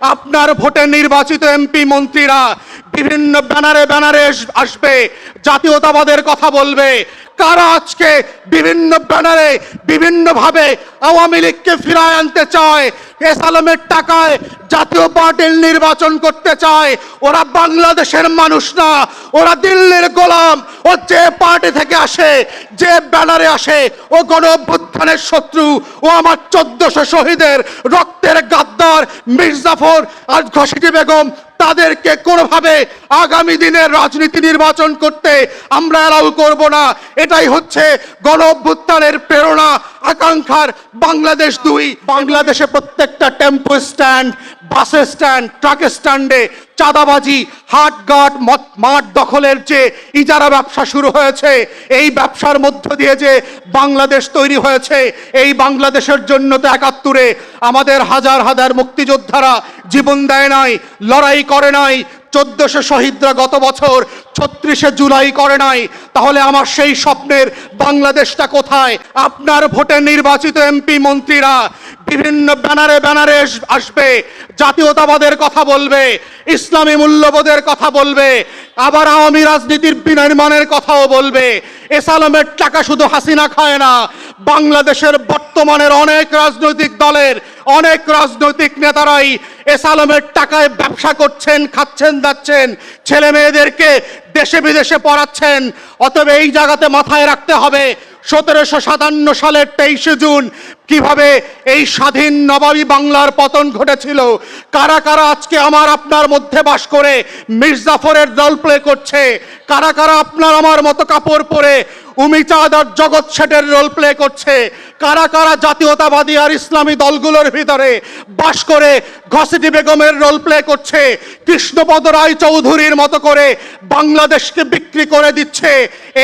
আপনার ভোটে নির্বাচিত এমপি মন্ত্রীরা বিভিন্ন ব্যানারে ব্যানারে আসবে, জাতীয়তাবাদের কথা বলবে। কারা আজকে বিভিন্ন ব্যানারে বিভিন্নভাবে আওয়ামী লীগকে ফিরায় আনতে চায় এস আলমের টাকায় জাতীয় পার্টির নির্বাচন করতে চায়, ওরা বাংলাদেশের মানুষ না, ওরা দিল্লির গোলাম ও যে পার্টি থেকে আসে, যে ব্যানারে আসে, ও গণ অভ্যুত্থানের শত্রু, ও আমার চোদ্দশো শহীদের রক্তের গাদ্দার মির্জাফর আর ঘসিটি বেগম, তাদেরকে কোনোভাবে আগামী দিনের রাজনীতি নির্বাচন করতে আমরা অ্যালাউ করব না। এটাই হচ্ছে গণ অভ্যুত্থানের প্রেরণা। আকাঙ্ক্ষার বাংলাদেশ দুই। বাংলাদেশে প্রত্যেকটা tempo stand, bus stand, truck স্ট্যান্ডে চাঁদাবাজি হাট গাট মাঠ দখলের যে ইজারা ব্যবসা শুরু হয়েছে, এই ব্যবসার মধ্য দিয়ে যে বাংলাদেশ তৈরি হয়েছে, এই বাংলাদেশের জন্য তো একাত্তরে আমাদের হাজার হাজার মুক্তিযোদ্ধারা জীবন দেয় নাই, লড়াই করে নাই চোদ্দশো শহীদরা গত বছর ছত্রিশে জুলাই করে নাই। তাহলে আমার সেই স্বপ্নের বাংলাদেশটা কোথায়? আপনার ভোটে নির্বাচিত এমপি মন্ত্রীরা বিভিন্ন ব্যানারে ব্যানারে আসবে, জাতীয়তাবাদের কথা বলবে, ইসলামী মূল্যবোধের কথা বলবে, আবার আওয়ামী রাজনীতির বিনির্মাণের কথাও বলবে। এসালামের টাকা শুধু হাসিনা খায় না, বাংলাদেশের বর্তমানের অনেক রাজনৈতিক দলের অনেক রাজনৈতিক নেতারাই এসালামের টাকায় ব্যবসা করছেন, খাচ্ছেন, দাচ্ছেন, ছেলে মেয়েদেরকে দেশে বিদেশে পড়াচ্ছেন, অতএব এই জায়গাতে মাথায় রাখতে হবে, সতেরোশো সাতান্ন সালের তেইশে জুন কীভাবে এই স্বাধীন নবাবী বাংলার পতন ঘটেছিল, কারা কারা আজকে আমার আপনার মধ্যে বাস করে মির্জাফরের দল প্লে করছে, কারা কারা আপনার আমার মতো কাপড় পরে আর জগৎ শেঠের রোল প্লে করছে। কারা কারা জাতীয়তাবাদী আর ইসলামী দলগুলোর ভিতরে বাস করে ঘসিটি বেগমের রোল প্লে করছে, কৃষ্ণপদ রায় চৌধুরীর মতো করে বাংলাদেশকে বিক্রি করে দিচ্ছে।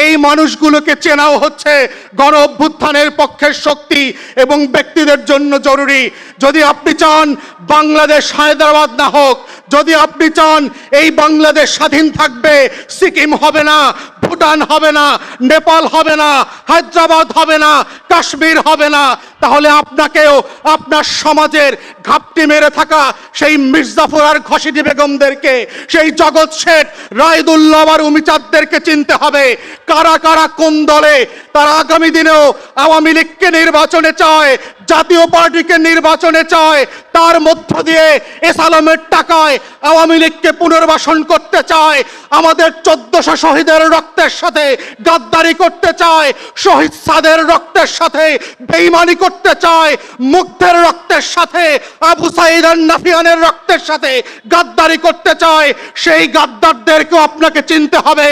এই মানুষগুলোকে চেনাও হচ্ছে গণ অভ্যুত্থানের পক্ষের শক্তি এবং ব্যক্তিদের জন্য জরুরি। যদি আপনি চান বাংলাদেশ হায়দ্রাবাদ না হোক যদি আপনি চান এই বাংলাদেশ স্বাধীন থাকবে, সিকিম হবে না, ভুটান হবে না, নেপাল হবে না, হায়দ্রাবাদ হবে না, কাশ্মীর হবে না, তাহলে আপনাকেও আপনার সমাজের ঘাপটি মেরে থাকা সেই মির্জাফর আর ঘসিটি বেগমদেরকে, সেই জগৎ শেঠ রায়দুল্লাহ আর উমিচাঁদদেরকে চিনতে হবে। কারা কারা কোন দলে? তারা আগামী দিনেও আওয়ামী লীগকে নির্বাচনে চায়, জাতীয় পার্টিকে নির্বাচনে চায় তার মধ্য দিয়ে এস আলমের টাকায় আওয়ামী লীগকে পুনর্বাসন করতে চায়, আমাদের চোদ্দশো শহীদের রক্তের সাথে গাদ্দারি করতে চায়, শহীদ সাদের রক্তের সাথে বেইমানি করতে চায়, মুগ্ধের রক্তের সাথে, আবু সাইদ নাফিয়ানের রক্তের সাথে গাদ্দারি করতে চায়, সেই গাদ্দারদেরকেও আপনাকে চিনতে হবে।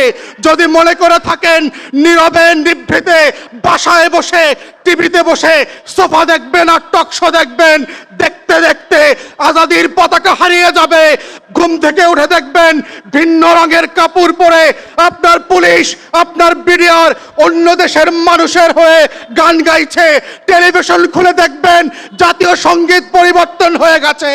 যদি মনে করে থাকেন, নীরবে নিভৃতে বাসায় বসে টিভিতে বসে সোফা দেখবেন আর টকশো দেখবেন, দেখতে দেখতে আজাদির পতাকা হারিয়ে যাবে। ঘুম থেকে উঠে দেখবেন ভিন্ন রঙের কাপড় পরে আপনার পুলিশ, আপনার বিডিআর, অন্য দেশের মানুষের হয়ে গান গাইছে। টেলিভিশন খুলে দেখবেন জাতীয় সংগীত পরিবর্তন হয়ে গেছে।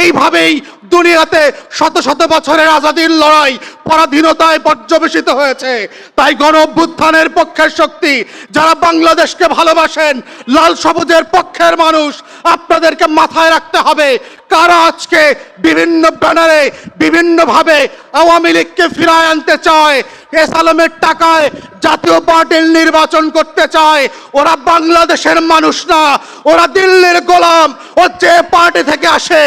এইভাবেই দুনিয়াতে শত শত বছরের আজাদির লড়াই পরাধীনতায় পর্যবেসিত হয়েছে। তাই গণ অভ্যুত্থানের পক্ষের শক্তি, যারা বাংলাদেশকে ভালোবাসেন, লাল সবুজের পক্ষের মানুষ, আপনাদেরকে মাথায় রাখতে হবে, কারা আজকে বিভিন্ন ব্যানারে, বিভিন্নভাবে আওয়ামী লীগকে ফিরায় আনতে চায় এস আলমের টাকায় জাতীয় পার্টির নির্বাচন করতে চায়, ওরা বাংলাদেশের মানুষ না, ওরা দিল্লির গোলাম, ও যে পার্টি থেকে আসে,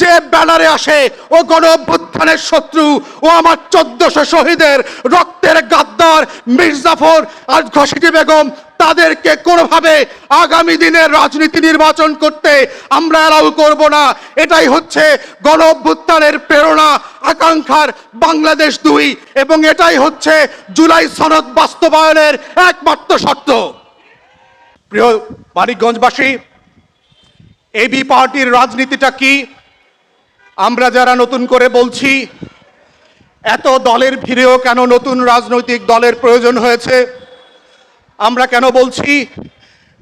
যে ব্যানারে আসে, ও গণ অভ্যুত্থানের শত্রু, ও আমার চোদ্দশো শহীদের রক্তের গাদ্দার মির্জাফর আর ঘসিটি বেগম তাদেরকে কোনোভাবে আগামী দিনের রাজনীতি নির্বাচন করতে আমরা অ্যালাউ করব না। এটাই হচ্ছে গণ অভ্যুত্থানের প্রেরণা, আকাঙ্ক্ষার বাংলাদেশ দুই এবং এটাই হচ্ছে জুলাই সনদ বাস্তবায়নের একমাত্র শর্ত। প্রিয় মানিকগঞ্জবাসী এবি পার্টির রাজনীতিটা কি? আমরা যারা নতুন করে বলছি, এত দলের ভিড়েও কেন নতুন রাজনৈতিক দলের প্রয়োজন হয়েছে? আমরা কেন বলছি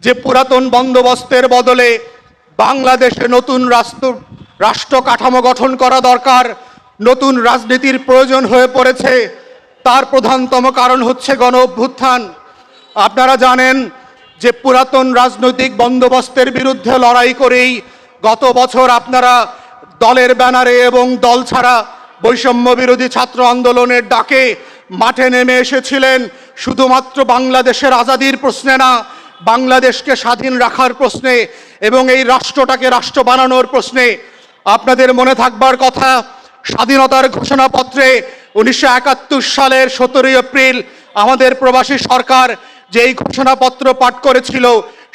যে পুরাতন বন্দোবস্তের বদলে বাংলাদেশে নতুন রাষ্ট্র রাষ্ট্র কাঠামো গঠন করা দরকার, নতুন রাজনীতির প্রয়োজন হয়ে পড়েছে, তার প্রধানতম কারণ হচ্ছে গণ অভ্যুত্থান। আপনারা জানেন যে পুরাতন রাজনৈতিক বন্দোবস্তের বিরুদ্ধে লড়াই করেই গত বছর আপনারা দলের ব্যানারে এবং দল ছাড়া বৈষম্য বিরোধী ছাত্র আন্দোলনের ডাকে মাঠে নেমে এসেছিলেন। শুধুমাত্র বাংলাদেশের আজাদির প্রশ্নে না, বাংলাদেশকে স্বাধীন রাখার প্রশ্নে এবং এই রাষ্ট্রটাকে রাষ্ট্র বানানোর প্রশ্নে আপনাদের মনে থাকবার কথা, স্বাধীনতার ঘোষণাপত্রে উনিশশো একাত্তর সালের সতেরোই এপ্রিল আমাদের প্রবাসী সরকার যেই ঘোষণাপত্র পাঠ করেছিল,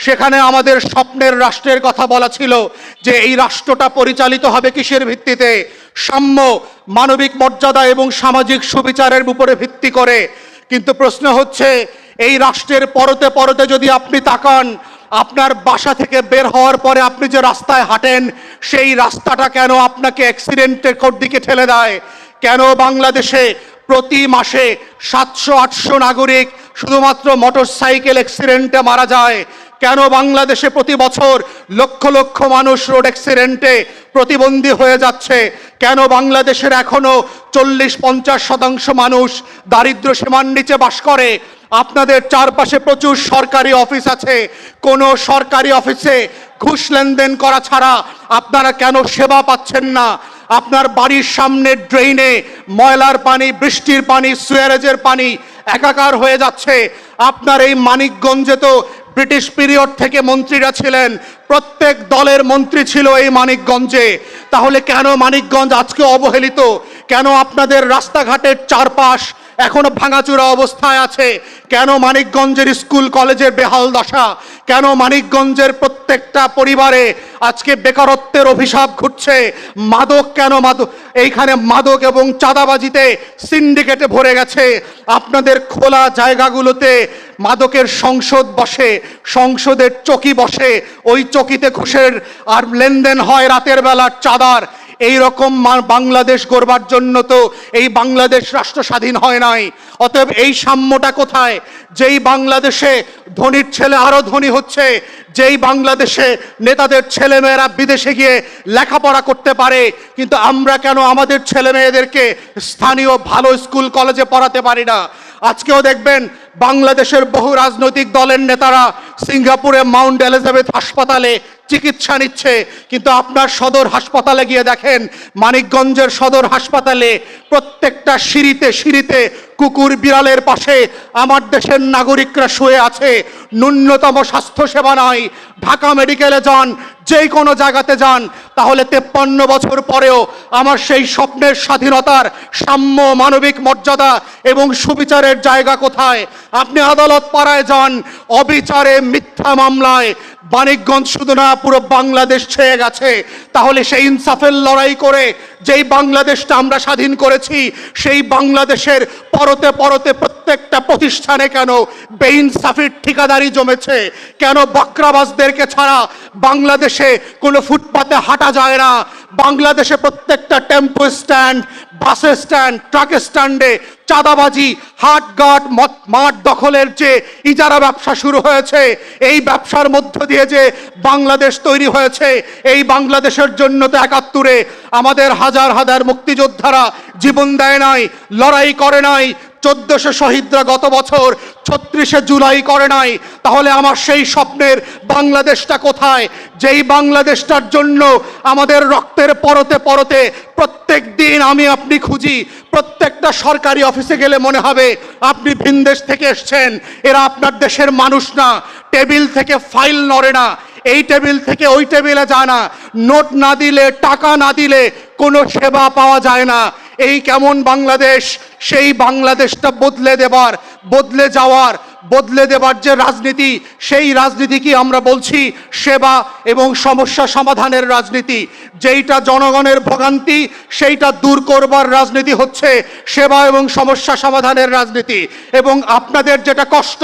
সেখানে আমাদের স্বপ্নের রাষ্ট্রের কথা বলা ছিল যে এই রাষ্ট্রটা পরিচালিত হবে কিসের ভিত্তিতে। সাম্য, মানবিক মর্যাদা এবং সামাজিক সুবিচারের উপরে ভিত্তি করে কিন্তু প্রশ্ন হচ্ছে, এই রাষ্ট্রের পরতে পরতে যদি আপনি তাকান, আপনার বাসা থেকে বের হওয়ার পরে আপনি যে রাস্তায় হাঁটেন, সেই রাস্তাটা কেন আপনাকে অ্যাক্সিডেন্টের দিকে ঠেলে দেয়? কেন বাংলাদেশে প্রতি মাসে সাতশো আটশো নাগরিক শুধুমাত্র মোটর সাইকেল অ্যাক্সিডেন্টে মারা যায়? কেন বাংলাদেশে প্রতি বছর লক্ষ লক্ষ মানুষ রোড অ্যাক্সিডেন্টে প্রতিবন্ধী হয়ে যাচ্ছে? কেন বাংলাদেশের এখনও চল্লিশ পঞ্চাশ শতাংশ মানুষ দারিদ্র সীমার নিচে বাস করে? আপনাদের চারপাশে প্রচুর সরকারি অফিস আছে। কোনো সরকারি অফিসে ঘুষ লেনদেন করা ছাড়া আপনারা কেন সেবা পাচ্ছেন না? আপনার বাড়ির সামনের ড্রেইনে ময়লার পানি, বৃষ্টির পানি, সুয়ারেজের পানি একাকার হয়ে যাচ্ছে। আপনার এই মানিকগঞ্জে তো ব্রিটিশ পিরিয়ড থেকে মন্ত্রীরা ছিলেন। প্রত্যেক দলের মন্ত্রী ছিল এই মানিকগঞ্জে। তাহলে কেন মানিকগঞ্জ আজকে অবহেলিত? কেন আপনাদের রাস্তাঘাটের চারপাশ এখনও ভাঙাচুরা অবস্থায় আছে। কেন মানিকগঞ্জের স্কুল, কলেজের বেহাল দশা? কেন মানিকগঞ্জের প্রত্যেকটা পরিবারে আজকে বেকারত্বের অভিশাপ ঘুরছে? মাদক কেন মাদক? এইখানে মাদক এবং চাঁদাবাজিতে সিন্ডিকেটে ভরে গেছে। আপনাদের খোলা জায়গাগুলোতে মাদকের সংসদ বসে, সংসদের চকি বসে। ওই চকিতে ঘুষের আর লেনদেন হয় রাতের বেলার চাঁদার। এই রকম বাংলাদেশ গড়বার জন্য তো এই বাংলাদেশ রাষ্ট্র স্বাধীন হয় নাই। অতএব এই সাম্যটা কোথায়? যেই বাংলাদেশে ধনীর ছেলে আরও ধনী হচ্ছে, যেই বাংলাদেশে নেতাদের ছেলেমেয়েরা বিদেশে গিয়ে লেখাপড়া করতে পারে, কিন্তু আমরা কেন আমাদের ছেলে মেয়েদেরকে স্থানীয় ভালো স্কুল কলেজে পড়াতে পারি না? আজকেও দেখবেন বাংলাদেশের বহু রাজনৈতিক দলের নেতারা সিঙ্গাপুরে মাউন্ট এলিজাবেথ হাসপাতালে চিকিৎসা নিচ্ছে কিন্তু আপনার সদর হাসপাতালে গিয়ে দেখেন মানিকগঞ্জের সদর হাসপাতালে প্রত্যেকটা সিঁড়িতে সিঁড়িতে কুকুর বিড়ালের পাশে আমার দেশের নাগরিকরা শুয়ে আছে। ন্যূনতম স্বাস্থ্যসেবা নাই। ঢাকা মেডিকেলে যান যেই কোনো জায়গাতে যান, তাহলে তেপ্পান্ন বছর পরেও আমার সেই স্বপ্নের স্বাধীনতার সাম্য মানবিক মর্যাদা এবং সুবিচারের জায়গা কোথায়? আপনি আদালত পাড়ায় যান, অবিচারে মিথ্যা মামলায়। মানিকগঞ্জ শুধু না, পুরো বাংলাদেশ ছেয়ে গেছে। তাহলে সেই ইনসাফের লড়াই করে যেই বাংলাদেশটা আমরা স্বাধীন করেছি, সেই বাংলাদেশের পরতে পরতে প্রত্যেকটা প্রতিষ্ঠানে কেন বেইনসাফির ঠিকাদারি জমেছে? কেন বক্রাবাসদেরকে ছাড়া বাংলাদেশে কোনো ফুটপাতে হাঁটা যায় না? বাংলাদেশে প্রত্যেকটা tempo stand, bus stand, truck স্ট্যান্ডে চাঁদাবাজি হাট গাট মাঠ দখলের যে ইজারা ব্যবসা শুরু হয়েছে, এই ব্যবসার মধ্য দিয়ে যে বাংলাদেশ তৈরি হয়েছে, এই বাংলাদেশের জন্য তো একাত্তরে আমাদের হাজার হাজার মুক্তিযোদ্ধারা জীবন দেয় নাই, লড়াই করে নাই, চোদ্দশো শহীদরা গত বছর ছত্রিশে জুলাই করে নাই, তাহলে আমার সেই স্বপ্নের বাংলাদেশটা কোথায়? যেই বাংলাদেশটার জন্য আমাদের রক্তের পরতে পরতে প্রত্যেক দিন আমি আপনি খুঁজি, প্রত্যেকটা সরকারি অফিসে গেলে মনে হবে আপনি ভিনদেশ থেকে এসছেন, এরা আপনার দেশের মানুষ না, টেবিল থেকে ফাইল নড়ে না, এই টেবিল থেকে ওই টেবিলে যায় না, নোট না দিলে, টাকা না দিলে কোনো সেবা পাওয়া যায় না, এই কেমন বাংলাদেশ, সেই বাংলাদেশটা বদলে দেবার বদলে যাওয়ার, বদলে দেবার যে রাজনীতি, সেই রাজনীতি কি আমরা বলছি সেবা এবং সমস্যা সমাধানের রাজনীতি। যেইটা জনগণের ভোগান্তি, সেইটা দূর করবার রাজনীতি হচ্ছে সেবা এবং সমস্যা সমাধানের রাজনীতি। এবং আপনাদের যেটা কষ্ট,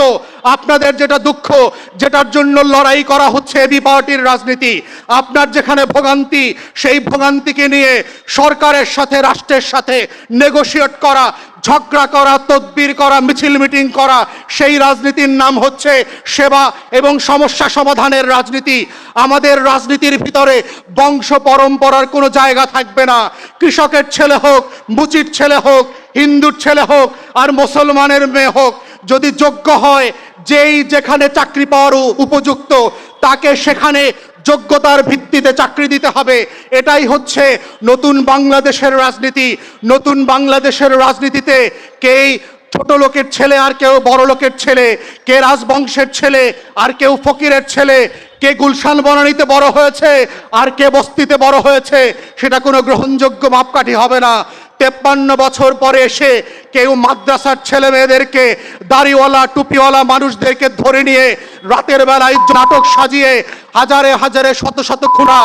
আপনাদের যেটা দুঃখ, যেটার জন্য লড়াই করা হচ্ছে এবি পার্টির রাজনীতি, আপনার যেখানে ভোগান্তি, সেই ভোগান্তিকে নিয়ে সরকারের সাথে, রাষ্ট্রের সাথে নেগোশিয়েট করা ঝগড়া করা, তদবির করা, মিছিল মিটিং করা, সেই রাজনীতির নাম হচ্ছে সেবা এবং সমস্যা সমাধানের রাজনীতি। আমাদের রাজনীতির ভিতরে বংশ পরম্পরার কোনো জায়গা থাকবে না। কৃষকের ছেলে হোক, মুচির ছেলে হোক, হিন্দুর ছেলে হোক, আর মুসলমানের মেয়ে হোক, যদি যোগ্য হয়, যেই যেখানে চাকরি পাওয়ার উপযুক্ত, তাকে সেখানে যোগ্যতার ভিত্তিতে চাকরি দিতে হবে। এটাই হচ্ছে নতুন বাংলাদেশের রাজনীতি। নতুন বাংলাদেশের রাজনীতিতে কেই ছোট লোকের ছেলে আর কেউ বড় লোকের ছেলে, কে রাজবংশের ছেলে আর কেউ ফকিরের ছেলে, কে গুলশান বনানীতে বড় হয়েছে আর কে বস্তিতে বড় হয়েছে, সেটা কোনো গ্রহণযোগ্য মাপকাঠি হবে না। তেপ্পান্ন বছর পরে এসে কেউ মাদ্রাসার ছেলে মেয়েদেরকে দাড়িওয়ালা, টুপিওয়ালা মানুষদেরকে ধরে নিয়ে রাতের বেলায় নাটক সাজিয়ে হাজারে হাজারে শত শত খুনা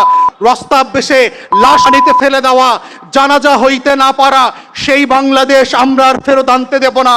রাস্তা বেশে লাশ নিতে ফেলে দেওয়া, জানাজা হইতে না পারা, সেই বাংলাদেশ আমরা আর ফেরত আনতে দেব না।